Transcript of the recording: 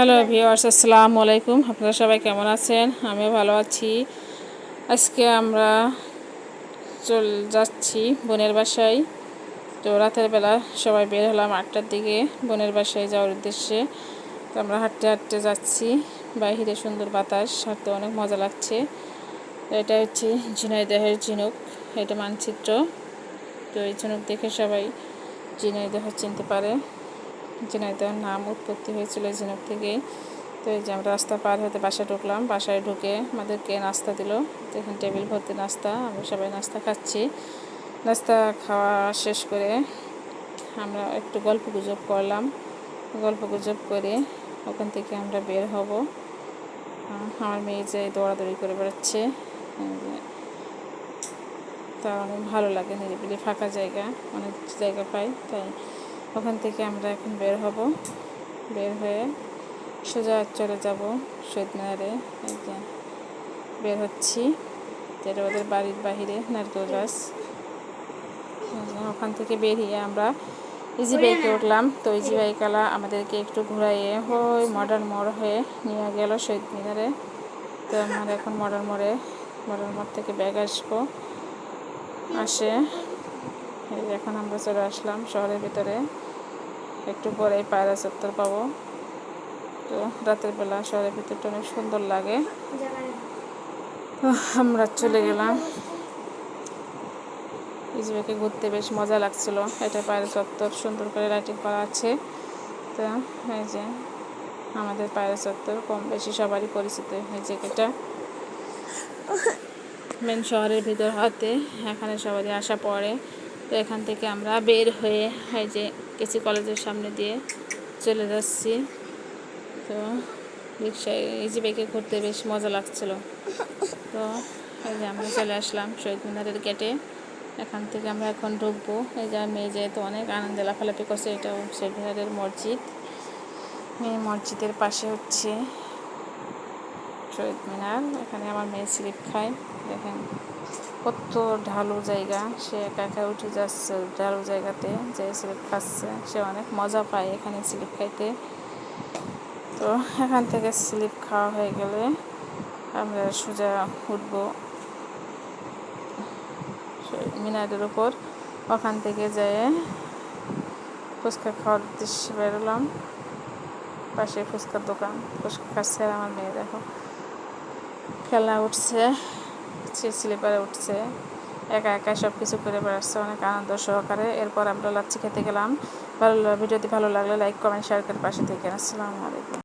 Hello viewers আসসালামু আলাইকুম। আপনারা সবাই কেমন আছেন? আমিও ভালো আছি। আজকে আমরা চল যাচ্ছি বোনের বাসায়। তো রাতের বেলা সবাই বের হলাম আটটার দিকে বোনের বাসায় যাওয়ার উদ্দেশ্যে। তো আমরা হাঁটতে হাঁটতে যাচ্ছি। বাহিরে সুন্দর বাতাস, হাঁটতে অনেক মজা লাগছে। তো এটা হচ্ছে ঝিনাইদহের ঝিনুক, এটা মানচিত্র। তো এই ঝিনুক দেখে সবাই ঝিনাইদহ চিনতে পারে। ঝিনাইদহের নাম উৎপত্তি হয়েছিল ঝিনুক থেকেই। তো এই যে আমরা রাস্তা পার হতে বাসায় ঢুকলাম, বাসায় ঢুকে আমাদেরকে নাস্তা দিল। তো এখানে টেবিল ভর্তি নাস্তা, আমরা সবাই নাস্তা খাচ্ছি। নাস্তা খাওয়া শেষ করে আমরা একটু গল্প গুজব করলাম। গল্প গুজব করে ওখান থেকে আমরা বের হব। আমার মেয়ে যে দৌড়াদৌড়ি করে বেড়াচ্ছে তা অনেক ভালো লাগে, নিরিবিলি ফাঁকা জায়গা, অনেক জায়গা পাই, তাই ওখান থেকে আমরা এখন বের হব। বের হয়ে সোজা চলে যাব শহীদ মিনারে বের হচ্ছি। যেটা ওদের বাড়ির বাহিরে, নারকেল গাছ। ওখান থেকে বেরিয়ে আমরা ইজি বাইকে উঠলাম। তো ইজি বাইকালা আমাদেরকে একটু ঘুরাইয়ে হয়ে মডার্ন মোড় হয়ে নিয়ে গেল শহীদ মিনারে তো আমরা এখন মডার্ন মোড়ে মডার্ন মোড় থেকে ব্যাগ আসব। আসে এখন আমরা চলে আসলাম শহরের ভিতরে। একটু পরে পায়রা চত্বর পাবো। তো রাতের বেলা শহরের ভিতরটা অনেক সুন্দর লাগে। আমরা চলে গেলাম। ইজবেকে ঘুরতে বেশ মজা লাগছিল। এটা পায়রা চত্বর, সুন্দর করে লাইটিং করা আছে। তো এই যে আমাদের পায়রা চত্বর, কম বেশি সবারই পরিচিত এই জায়গাটা মেন শহরের ভিতর হাতে এখানে সবারই আসা পড়ে। তো এখান থেকে আমরা বের হয়ে এই যে কেসি কলেজের সামনে দিয়ে চলে যাচ্ছি। তো রিক্সায় ইজি বাইকে ঘুরতে বেশ মজা লাগছিল। তো এই যে আমরা চলে আসলাম শহীদ মিনারের গেটে এখান থেকে আমরা এখন ঢুকবো। এই যে মেয়ে যেহেতু অনেক আনন্দে লাফালাফি করছে এটা শহীদ মিনারের মসজিদ। মেয়ে মসজিদের পাশে হচ্ছে শহীদ মিনার। এখানে আমার মেয়ে স্লিপ খায়। দেখেন। কত ঢালু জায়গা, সে একা একা উঠে যাচ্ছে ঢালু জায়গাতে, যে স্লিপ খাচ্ছে, সে অনেক মজা পায় এখানে স্লিপ খাইতে। তো এখান থেকে স্লিপ খাওয়া হয়ে গেলে আমরা সোজা উঠব মিনারের উপর। ওখান থেকে যেয়ে ফুচকা খাওয়ার উদ্দেশ্যে বেরোলাম। পাশে ফুচকার দোকান, ফুচকা খাচ্ছে আমার মেয়ে, দেখো। খেলা উঠছে। সে স্লিপারে উঠছে। একা একা সব কিছু করে বেড়াচ্ছে, অনেক আনন্দ সহকারে। এরপর আমরা লাচ্ছি খেতে গেলাম। ভালো ভিডিওটি ভালো লাগলে লাইক, কমেন্ট শেয়ার করে পাশে থেকে আসসালামু আলাইকুম।